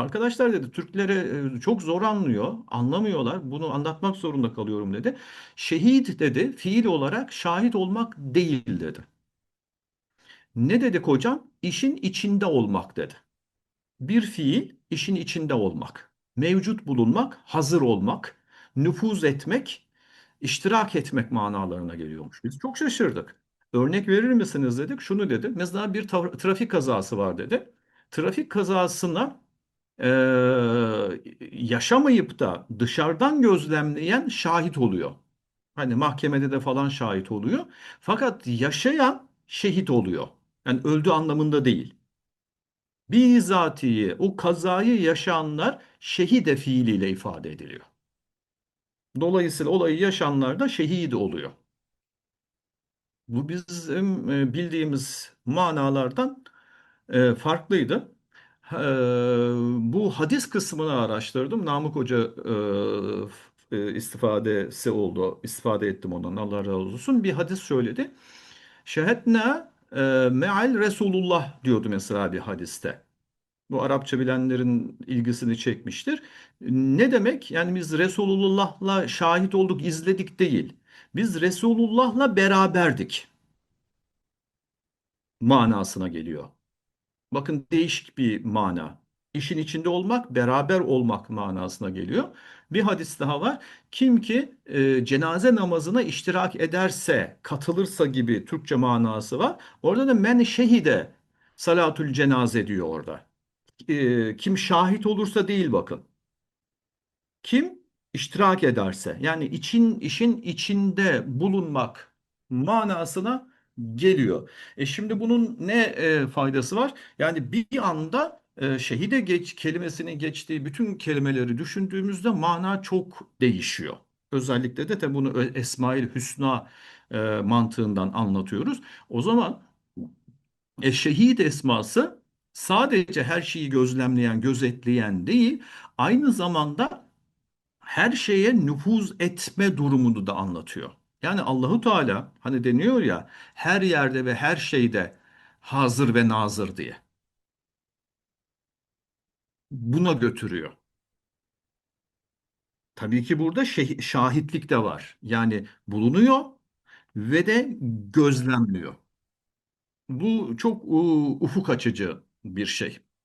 Arkadaşlar dedi Türklere e, çok zor anlıyor, anlamıyorlar. Bunu anlatmak zorunda kalıyorum dedi. Şehit dedi fiil olarak şahit olmak değil dedi. Ne dedik hocam? İşin içinde olmak dedi. Bir fiil işin içinde olmak, mevcut bulunmak, hazır olmak, nüfuz etmek, iştirak etmek manalarına geliyormuş. Biz çok şaşırdık. Örnek verir misiniz dedik. Şunu dedi. Mesela bir tra- trafik kazası var dedi. Trafik kazasına e, yaşamayıp da dışarıdan gözlemleyen şahit oluyor. Hani mahkemede de falan şahit oluyor. Fakat yaşayan şehit oluyor. Yani öldü anlamında değil. Bizatihi o kazayı yaşayanlar şehide fiiliyle ifade ediliyor. Dolayısıyla olayı yaşayanlar da şehit oluyor. Bu bizim bildiğimiz manalardan farklıydı. Bu hadis kısmını araştırdım. Namık Hoca e, e, istifadesi oldu. İstifade ettim ondan. Allah razı olsun. Bir hadis söyledi. Şehedna e, me'al Resulullah diyordu mesela bir hadiste. Bu Arapça bilenlerin ilgisini çekmiştir. Ne demek? Yani biz Resulullah'la şahit olduk, izledik değil. Biz Resulullah'la beraberdik manasına geliyor. Bakın değişik bir mana. İşin içinde olmak, beraber olmak manasına geliyor. Bir hadis daha var. Kim ki e, cenaze namazına iştirak ederse, katılırsa gibi Türkçe manası var. Orada da men şehide salatül cenaze diyor orada. E, kim şahit olursa değil bakın. Kim iştirak ederse yani için işin içinde bulunmak manasına geliyor. E şimdi bunun ne e, faydası var? Yani bir anda e, şehide geç kelimesinin geçtiği bütün kelimeleri düşündüğümüzde mana çok değişiyor. Özellikle de tabii bunu Esmaül Hüsna e, mantığından anlatıyoruz. O zaman e, şehit esması sadece her şeyi gözlemleyen, gözetleyen değil, aynı zamanda her şeye nüfuz etme durumunu da anlatıyor. Yani Allahu Teala hani deniyor ya her yerde ve her şeyde hazır ve nazır diye. Buna götürüyor. Tabii ki burada şahitlik de var. Yani bulunuyor ve de gözlemliyor. Bu çok ufuk açıcı bir şey.